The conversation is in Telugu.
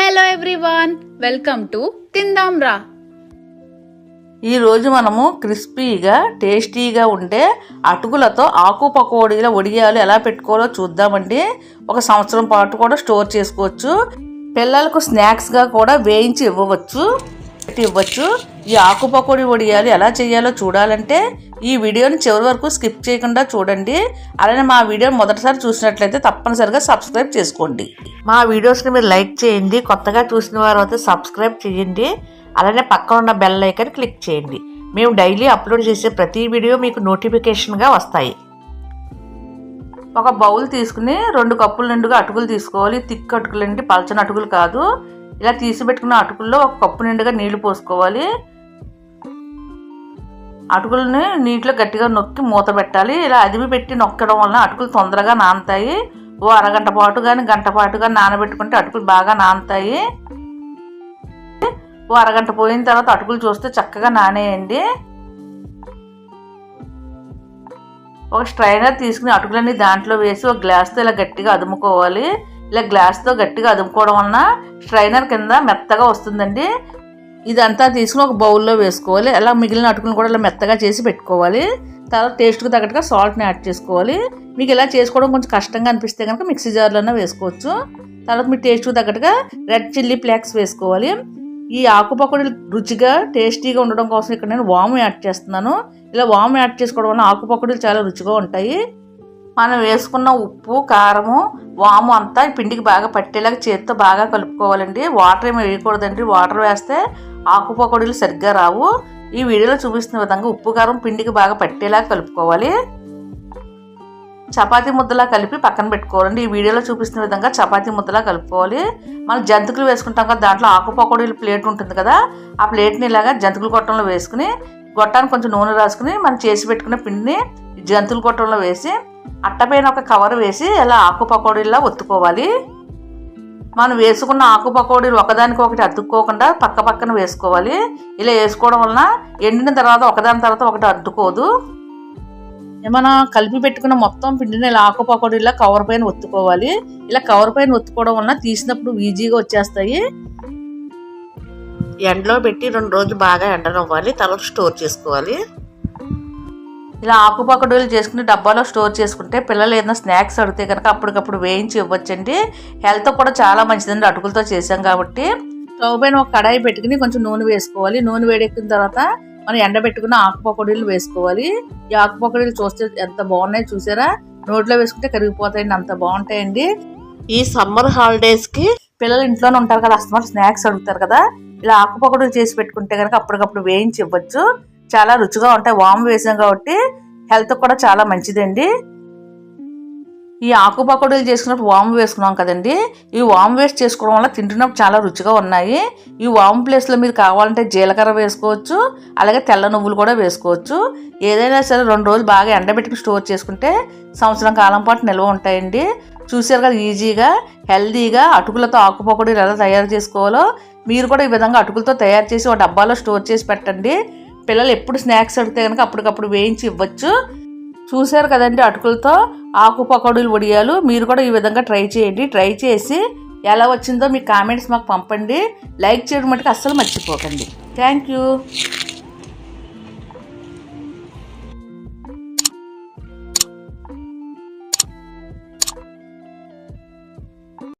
హలో ఎవ్రీవన్ వెల్కమ్ టు తిందాం రా ఈరోజు మనము క్రిస్పీగా టేస్టీగా ఉండే అటుకులతో ఆకు పకోడీల వడియాలు ఎలా పెట్టుకోవాలో చూద్దామండి. ఒక సంవత్సరం పాటు కూడా స్టోర్ చేసుకోవచ్చు. పిల్లలకు స్నాక్స్గా కూడా వేయించి ఇవ్వవచ్చు. ఇవ్వచ్చు. ఈ ఆకు పకోడీ వడియాలు ఎలా చేయాలో చూడాలంటే ఈ వీడియోని చివరి వరకు స్కిప్ చేయకుండా చూడండి. అలానే మా వీడియో మొదటిసారి చూసినట్లయితే తప్పనిసరిగా సబ్స్క్రైబ్ చేసుకోండి. మా వీడియోస్ని మీరు లైక్ చేయండి కొత్తగా చూసిన వారు అయితే సబ్స్క్రైబ్ చేయండి అలానే పక్కన ఉన్న బెల్ ఐకాన్ క్లిక్ చేయండి. మేము డైలీ అప్లోడ్ చేసే ప్రతి వీడియో మీకు నోటిఫికేషన్గా వస్తాయి. ఒక బౌల్ తీసుకుని రెండు కప్పుల నిండుగా అటుకులు తీసుకోవాలి. తిక్ అటుకులు అండి పలచని అటుకులు కాదు. ఇలా తీసి పెట్టుకున్న అటుకుల్లో ఒక కప్పు నిండుగా నీళ్ళు పోసుకోవాలి. అటుకులని నీటిలో గట్టిగా నొక్కి మూత పెట్టాలి. ఇలా అదిమి పెట్టి నొక్కడం వలన అటుకులు తొందరగా నానుతాయి. ఓ అరగంట పాటు కానీ గంట పాటు కానీ నానబెట్టుకుంటే అటుకులు బాగా నానుతాయి. ఓ అరగంట పోయిన తర్వాత అటుకులు చూస్తే చక్కగా నానేయండి. ఒక స్ట్రైనర్ తీసుకుని అటుకులన్నీ దాంట్లో వేసి ఒక గ్లాస్తో ఇలా గట్టిగా అదుముకోవాలి. ఇలా గ్లాస్తో గట్టిగా అదుముకోవడం వలన స్ట్రైనర్ కింద మెత్తగా వస్తుందండి. ఇదంతా తీసుకుని ఒక బౌల్లో వేసుకోవాలి. అలా మిగిలిన అటుకులను కూడా ఇలా మెత్తగా చేసి పెట్టుకోవాలి. తర్వాత టేస్ట్కి తగ్గట్టుగా సాల్ట్ని యాడ్ చేసుకోవాలి. మీకు ఇలా చేసుకోవడం కొంచెం కష్టంగా అనిపిస్తే కనుక మిక్సీ జార్లోనే వేసుకోవచ్చు. తర్వాత మీ టేస్ట్కి తగ్గట్టుగా రెడ్ చిల్లీ ఫ్లేక్స్ వేసుకోవాలి. ఈ ఆకుపకోడీలు రుచిగా టేస్టీగా ఉండడం కోసం ఇక్కడ నేను వాము యాడ్ చేస్తున్నాను. ఇలా వాము యాడ్ చేసుకోవడం వల్ల ఆకుపకోడీలు చాలా రుచిగా ఉంటాయి. మనం వేసుకున్న ఉప్పు కారము వాము అంతా పిండికి బాగా పట్టేలాగా చేతితో బాగా కలుపుకోవాలండి. వాటర్ ఏమి వేయకూడదండి. వాటర్ వేస్తే ఆకు పకోడీలు సరిగ్గా రావు. ఈ వీడియోలో చూపిస్తున్న విధంగా ఉప్పు కారం పిండికి బాగా పట్టేలాగా కలుపుకోవాలి. చపాతీ ముద్దలా కలిపి పక్కన పెట్టుకోవాలండి. ఈ వీడియోలో చూపిస్తున్న విధంగా చపాతీ ముద్దలా కలుపుకోవాలి. మనం జంతికలు వేసుకుంటాం కదా దాంట్లో ఆకు పకోడీలు ప్లేట్ ఉంటుంది కదా ఆ ప్లేట్ని ఇలాగా జంతికల గొట్టంలో వేసుకుని గొట్టానికి కొంచెం నూనె రాసుకుని మనం చేసి పెట్టుకున్న పిండిని జంతువుల గొట్టంలో వేసి అట్టపైన ఒక కవర్ వేసి ఇలా ఆకు పకోడీలా ఒత్తుకోవాలి. మనం వేసుకున్న ఆకు పకోడీలు ఒకదానికి ఒకటి అతుక్కోకుండా పక్క పక్కన వేసుకోవాలి. ఇలా వేసుకోవడం వలన ఎండిన తర్వాత ఒకదాని తర్వాత ఒకటి అద్దుకోదు. ఏమైనా కలిపి పెట్టుకున్న మొత్తం పిండిని ఇలా ఆకు పకోడీలా కవర్ పైన ఒత్తుకోవాలి. ఇలా కవర్ పైన ఒత్తుకోవడం వలన తీసినప్పుడు ఈజీగా వచ్చేస్తాయి. ఎండలో పెట్టి రెండు రోజులు బాగా ఎండనివ్వాలి. తర్వాత స్టోర్ చేసుకోవాలి. ఇలా ఆకు పకోడీలు చేసుకుని డబ్బాలో స్టోర్ చేసుకుంటే పిల్లలు ఏదైనా స్నాక్స్ అడిగితే కనుక అప్పటికప్పుడు వేయించి ఇవ్వచ్చండి. హెల్త్ కూడా చాలా మంచిదండి. అటుకులతో చేసాం కాబట్టి. స్టవ్ పైన ఒక కడాయి పెట్టుకుని కొంచెం నూనె వేసుకోవాలి. నూనె వేడెక్కిన తర్వాత మనం ఎండబెట్టుకున్న ఆకు పకోడీలు వేసుకోవాలి. ఈ ఆకు పకోడీలు చూస్తే ఎంత బాగున్నాయి చూసారా? నోట్లో వేసుకుంటే కరిగిపోతాయండి. అంత బాగుంటాయండి. ఈ సమ్మర్ హాలిడేస్కి పిల్లలు ఇంట్లోనే ఉంటారు కదా అస్తమాన స్నాక్స్ అడుగుతారు కదా ఇలా ఆకు పకోడీలు చేసి పెట్టుకుంటే కనుక అప్పటికప్పుడు వేయించి ఇవ్వచ్చు. చాలా రుచిగా ఉంటాయి వాము వేసాం కాబట్టి హెల్త్ కూడా చాలా మంచిదండి. ఈ ఆకు పకోడీలు చేసుకున్నప్పుడు వాము వేసుకున్నాం కదండి. ఈ వాము వేస్ట్ చేసుకోవడం వల్ల తింటున్నప్పుడు చాలా రుచిగా ఉన్నాయి. ఈ వాము ప్లేస్లో మీరు కావాలంటే జీలకర్ర వేసుకోవచ్చు అలాగే తెల్ల నువ్వులు కూడా వేసుకోవచ్చు. ఏదైనా సరే రెండు రోజులు బాగా ఎండబెట్టుకుని స్టోర్ చేసుకుంటే సంవత్సరం కాలం పాటు నిల్వ ఉంటాయండి. చూసారు కదా ఈజీగా హెల్దీగా అటుకులతో ఆకు పకోడీలు ఎలా తయారు చేసుకోవాలో మీరు కూడా ఈ విధంగా అటుకులతో తయారు చేసి ఒక డబ్బాలో స్టోర్ చేసి పెట్టండి. పిల్లలు ఎప్పుడు స్నాక్స్ అడిగితే కనుక అప్పటికప్పుడు వేయించి ఇవ్వచ్చు. చూశారు కదండి అటుకులతో? ఆకు పకోడీలు వడియాలు. మీరు కూడా ఈ విధంగా ట్రై చేయండి. ట్రై చేసి ఎలా వచ్చిందో మీ కామెంట్స్ మాకు పంపండి. లైక్ చేయడం మటుకు అస్సలు మర్చిపోకండి. Thank you.